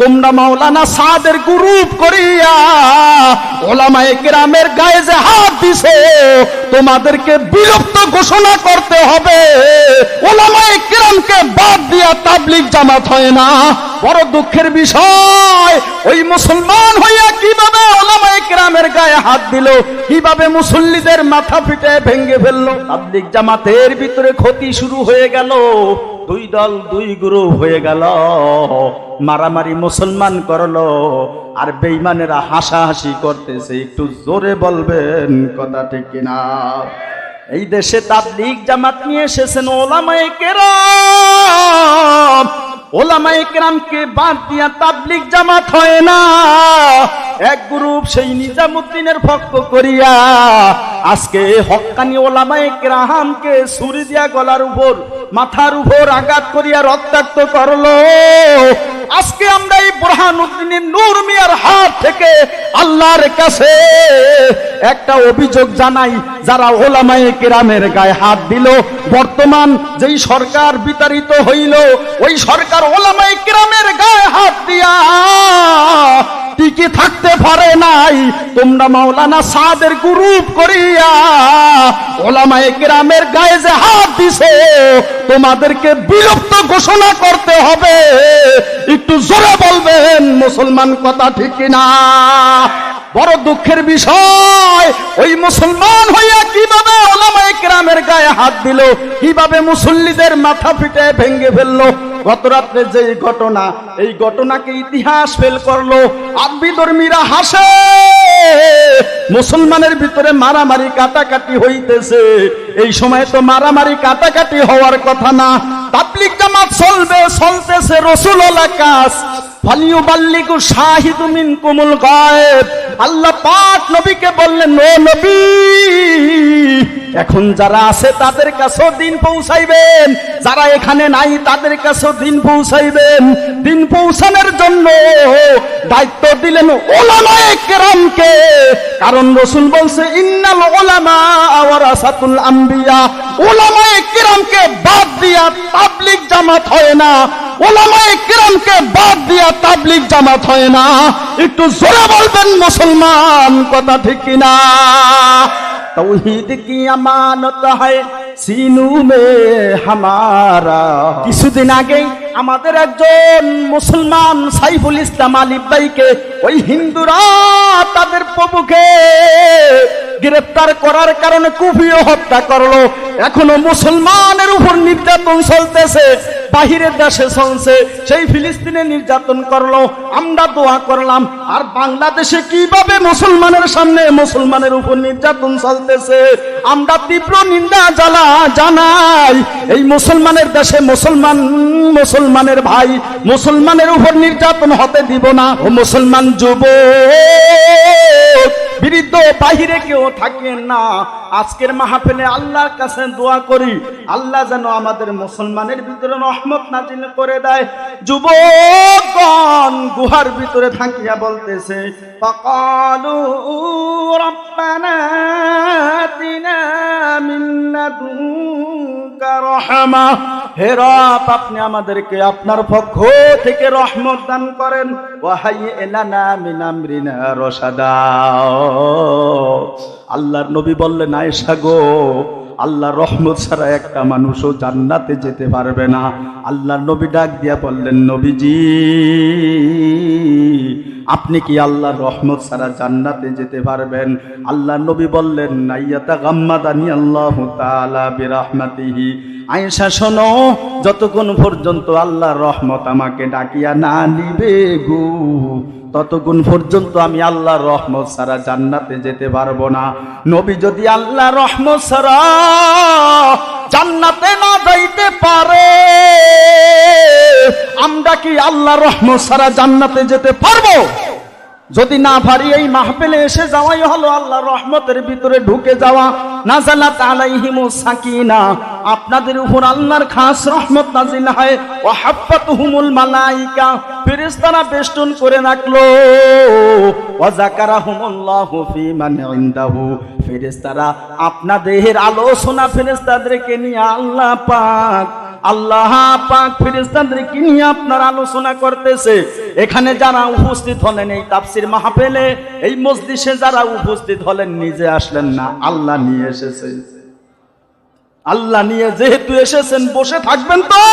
তোমরা মাওলানা সাদের গ্রুপ করিয়া ওলামায়ে কেরামের গায়ে যে হাত দিছো, তোমাদেরকে বিলুপ্ত ঘোষণা করতে হবে। ওলামায়ে কেরামকে বাদ দিয়া তাবলিগ জামাত হয় না। বড় দুঃখের বিষয়, ওই মুসলমান হইয়া কীভাবে ওলামায়ে কেরামের গায়ে হাত দিল, কীভাবে মুসল্লিদের মাথা পিটে ভেঙ্গে ফেলল। তাবলিগ জামাতের ভিতরে ক্ষতি শুরু হয়ে গেল। দুই দল, দুই গ্রুপ হয়ে গেল। মারামারি মুসলমান করল, আর বেইমানেরা হাসাহাসি করতেছে। একটু জোরে বলবেন কথা ঠিক কিনা? এই দেশে তাবলিগ জামাত নিয়ে এসেছেন ওলামায়ে কেরাম। ওলামায়ে কেরামকে বাদ দিয়া তাবলিগ জামাত হয় না। এক গ্রুপ সেই নিজামুদ্দিনের ভক্ত করিয়া আজকে হক্কানি ওলামায়ে কেরামকে ছুরি দিয়া গলার উপর, মাথার উপর আঘাত করিয়া রক্তাক্ত করল। আজকে আমরা এই বুরহানুদ্দিনের নূর মিয়ার হাত থেকে আল্লাহর কাছে একটা অভিযোগ জানাই, যারা ওলামায়ে কেরামের গায়ে হাত দিল, বর্তমান যেই সরকার বিতাড়িত হইল, ওই সরকার ওলামায়ে কেরামের গায়ে হাত দিয়া টিকে থাকতে পারে নাই। তোমরা মাওলানা সাদের গ্রুপ করিয়া ওলামায়ে গ্রামের গায়ে যে হাত দিছে, তোমাদেরকে বিলুপ্ত ঘোষণা করতে হবে। একটু জোরে বলবেন, মুসলমান কথা ঠিক না বড় দুঃখের বিষয়, ওই মুসলমান হইয়া হাত দিল, কীভাবে মুসল্লিদের মাথা পিটে ভেঙ্গে ফেলল? গত রাত্রে যে ঘটনা, এই ঘটনাকে ইতিহাস ফেল করল। আব্বি ধর্মীরা হাসে। মুসলমানের ভিতরে মারামারি কাটাকাটি হইতেছে। এই সময় তো মারামারি কাটাকাটি হওয়ার কথা না। তাবলিক জামাত চলবে, চলতেছে রসুল কাজ। ফালিউ বাল্লিকু শাহিদু মিন কুমুল গায়েব। আল্লাহ পাক নবীকে বললেন এখন যারা আছে তাদের কাছেও দিন পৌঁছাইবেন। যারা এখানে নাই তাদের কাছেও দিন পৌঁছাইবেন। দিন পৌঁছানোর জন্য দায়িত্ব দিলেন ওলামায়ে কেরামকে। কারণ রসুল বলছে, ইন্নাল ওলামা ওয়ারাসাতুল আম্বিয়া। ওলামায়ে কেরামকে বাদ দিয়া তাবলিগ জামাত হয় না। ওলামায় কিরমকে বাদ দিয়া তাবলিগ জামাত হয় না। একটু জোরে বলবেন, মুসলমান, কথা ঠিক না তৌহিদ কি আমানত হয়? সিনু মে হামারা। কিছুদিন আগেই আমাদের একজন মুসলমান সাইফুল ইসলাম আলিফ ভাইকে ওই হিন্দুরা তাদের প্রভুকে গ্রেপ্তার করার কারণে কুপিয়ে হত্যা করল। এখনও মুসলমানের উপর নির্যাতন চলতেছে। বাহিরের দেশে চলছে, সেই ফিলিস্তিনে নির্যাতন করল, আমরা দোয়া করলাম, আর বাংলাদেশে কীভাবে মুসলমানের সামনে মুসলমানের উপর নির্যাতন চলতেছে? আমরা তীব্র নিন্দা, জ্বালা জানাই, এই মুসলমানের দেশে মুসলমান, মুসলমানের ভাই, মুসলমানের উপর নির্যাতন হতে দিব না, ও মুসলমান যুব বিরুদ্ধ বাহিরে কেউ থাকেন না। আজকের মাহফিলে আল্লাহর কাছে দোয়া করি, আল্লাহ যেন আমাদের মুসলমানের ভিতরে রহমত নাজিল করে দেয়। যুবকগণ গুহার ভিতরে থাকিয়া বলতেছে পাকালু রব্বানা আতিনা মিন লাদুনকা রহমা। হে রব, আপনি আমাদেরকে আপনার পক্ষ থেকে রহমত দান করেন। ওয়াহাই এলানা মিন আমরিনা রশাদা। আল্লাহর নবী বললেন, আয়েশা গো আল্লাহ রহমত ছাড়া একটা মানুষও জান্নাতে যেতে পারবে না। আল্লাহর নবী ডাক দিয়া বললেন, নবীজি, আপনি কি আল্লাহর রহমত ছাড়া জান্নাতে যেতে পারবেন? আল্লাহ নবী বললেন নাইয়াতা গাম্মাদানি আল্লাহ তাআলা বিরহমাতিহি। আয়েশা, শোনো, যতক্ষণ পর্যন্ত আল্লাহর রহমত আমাকে ডাকিয়া না নিবে গো, ততক্ষণ পর্যন্ত আমি আল্লাহর রহমত ছাড়া জান্নাতে যেতে পারব না। নবী যদি আল্লাহ রহমত ছাড়া জান্নাতে না যাইতে পারে, আমরা কি আল্লাহ রহমত ছাড়া জান্নাতে যেতে পারব? যদি না পারি এই মাহফিলে এসে যাওয়াই হলো আল্লাহ রহমতের ভিতরে ঢুকে যাওয়া। নাজালাত আলাইহিমু সাকিনা। আপনাদের উপর আল্লাহর খাস রহমত নাজিল হয়। ও হাফাতুহুমুল মালাইকা। ফেরেশতারা বেষ্টন করে রাখল। ওয়া যাকারাহুমুল্লাহু ফি মান ইনদাহু আপনাদের আলোচনা ফেরেশতাদেরকে নিয়ে আল্লাহ পাক আল্লাহ পাক ফিরিস্তানদেরকে নিয়ে আপনার আলোচনা করতেছে। এখানে যারা উপস্থিত হলেন এই তাফসির মাহফিলে, এই মসজিদে যারা উপস্থিত হলেন, নিজে আসলেন না, আল্লাহ নিয়ে এসেছে। আল্লাহ নিয়ে যেহেতু এসেছেন, বসে থাকবেন তো!